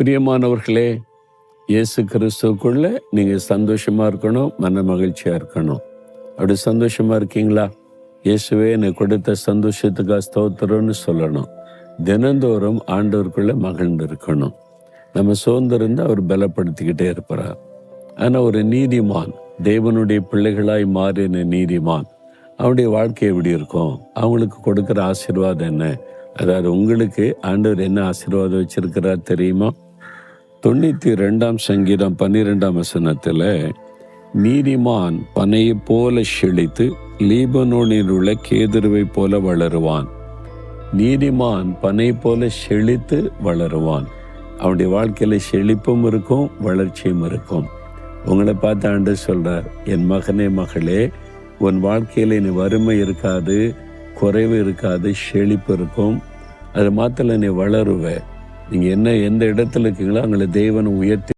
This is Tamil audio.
பிரியமானவர்களே இயேசு கிறிஸ்துக்குள்ள நீங்கள் சந்தோஷமாக இருக்கணும் மன மகிழ்ச்சியாக இருக்கணும். அப்படி சந்தோஷமாக இருக்கீங்களா? இயேசுவே எனக்கு கொடுத்த சந்தோஷத்துக்காக ஸ்தோத்திரம்னு சொல்லணும். தினந்தோறும் ஆண்டவருக்குள்ளே மகிழ்ந்து இருக்கணும். நம்ம சோர்ந்திருந்து அவர் பலப்படுத்திக்கிட்டே இருப்பார். ஆனால் ஒரு நீதிமான் தேவனுடைய பிள்ளைகளாய் மாறின நீதிமான் அவனுடைய வாழ்க்கை எப்படி இருக்கும்? அவங்களுக்கு கொடுக்குற ஆசீர்வாதம் என்ன? அதாவது உங்களுக்கு ஆண்டவர் என்ன ஆசீர்வாதம் வச்சிருக்கிறார் தெரியுமா? தொண்ணூத்தி ரெண்டாம் சங்கீதம் பன்னிரெண்டாம் வசனத்தில் நீதிமான் பனையை போல செழித்து லீபனோனில் உள்ள கேதுருவை போல வளருவான். நீதிமான் பனை போல செழித்து வளருவான். அவனுடைய வாழ்க்கையில் செழிப்பும் இருக்கும் வளர்ச்சியும் இருக்கும். உங்களை பார்த்து ஆண்டு சொல்கிறார் என் மகனே மகளே உன் வாழ்க்கையில் நீ வறுமை இருக்காது குறைவு இருக்காது செழிப்பு இருக்கும். அது மாத்திர நீ வளருவ. நீங்க என்ன எந்த இடத்துல இருக்கீங்களோ அங்கே தேவன் உயர்த்தி